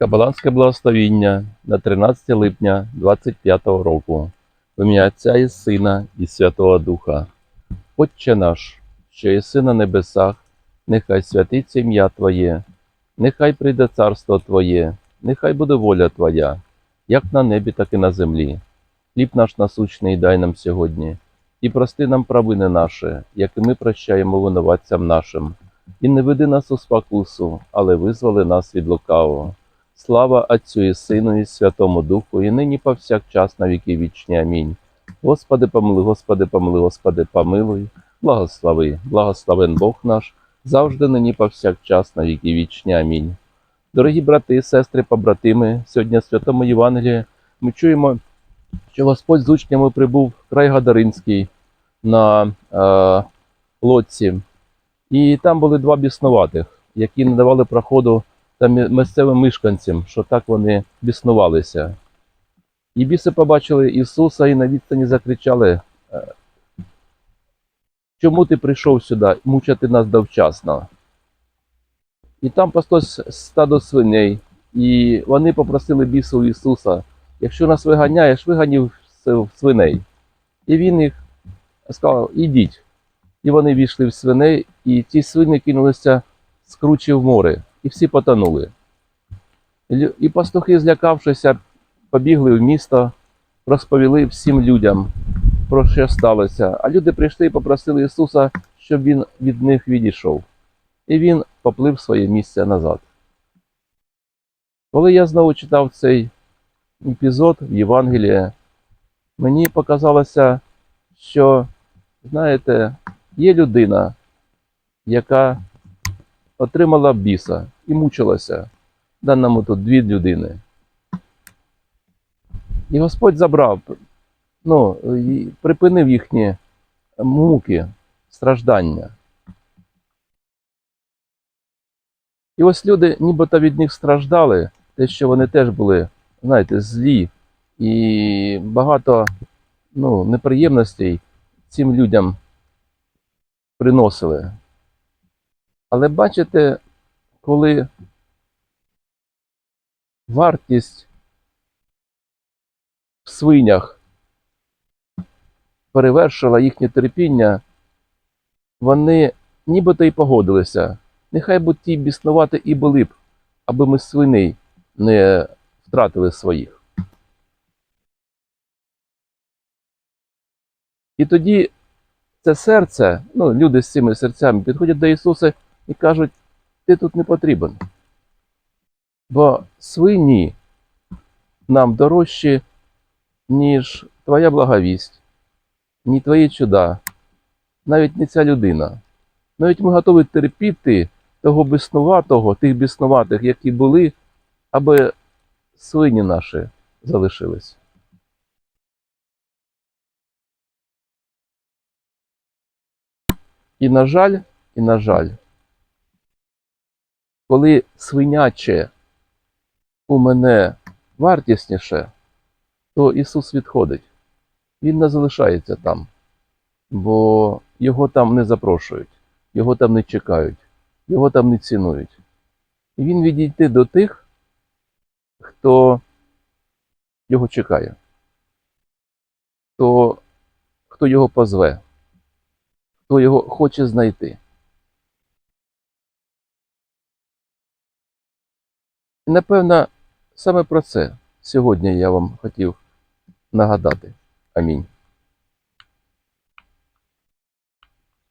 Кабаланське благословіння на 13 липня 25 року. Ім'я Отця і Сина і Святого Духа. Отче наш, що єси на небесах, нехай святиться ім'я Твоє, нехай прийде царство Твоє, нехай буде воля Твоя, як на небі, так і на землі. Хліб наш насущний дай нам сьогодні, і прости нам провини наші, як і ми прощаємо винуватцям нашим. І не веди нас у спокусу, але визволи нас від лукавого. Слава Отцю і Сину і Святому Духу, і нині повсякчас на віки вічні. Амінь. Господи, помилуй, Господи, помилуй, Господи, помилуй, благослови, благословен Бог наш, завжди нині повсякчас на віки вічні. Амінь. Дорогі брати, сестри, побратими, сьогодні в Святому Євангелії ми чуємо, що Господь з учнями прибув в край Гадаринський на е, лодці, і там були два біснуватих, які не давали проходу та місцевим мешканцям, що так вони біснувалися. І біси побачили Ісуса і на відстані закричали: е, Чому ти прийшов сюди мучити нас довчасно? І там пастось стадо свиней, і вони попросили бісу Ісуса, якщо нас виганяєш, виганів свиней. І він їх сказав, ідіть. І вони війшли в свиней, і ті свини кинулися з кручі в море, і всі потонули. І пастухи, злякавшися, побігли в місто, розповіли всім людям про що сталося. А люди прийшли і попросили Ісуса, щоб Він від них відійшов. І він поплив своє місце назад. Коли я знову читав цей епізод в Євангелії, мені показалося, що, знаєте, є людина, яка отримала біса і мучилася. Даному тут дві людини. І Господь забрав, ну, припинив їхні муки, страждання. І ось люди нібито від них страждали, те, що вони теж були, знаєте, злі і багато ну, неприємностей цим людям приносили. Але бачите, коли вартість в свинях перевершила їхнє терпіння, вони нібито й погодилися. Нехай б ті біснувати і були б, аби ми свиней не втратили своїх. І тоді це серце, ну, люди з цими серцями підходять до Ісуса і кажуть, ти тут не потрібен. Бо свині нам дорожчі, ніж твоя благовість, ні твої чуда, навіть не ця людина. Навіть ми готові терпіти того біснуватого, тих біснуватих, які були, аби свині наші залишились. І на жаль, і на жаль, коли свиняче у мене вартісніше, то Ісус відходить. Він не залишається там, бо його там не запрошують, його там не чекають, його там не цінують. І він відійти до тих, хто його чекає, хто, хто його позве, хто його хоче знайти. І напевно, саме про це сьогодні я вам хотів нагадати. Амінь.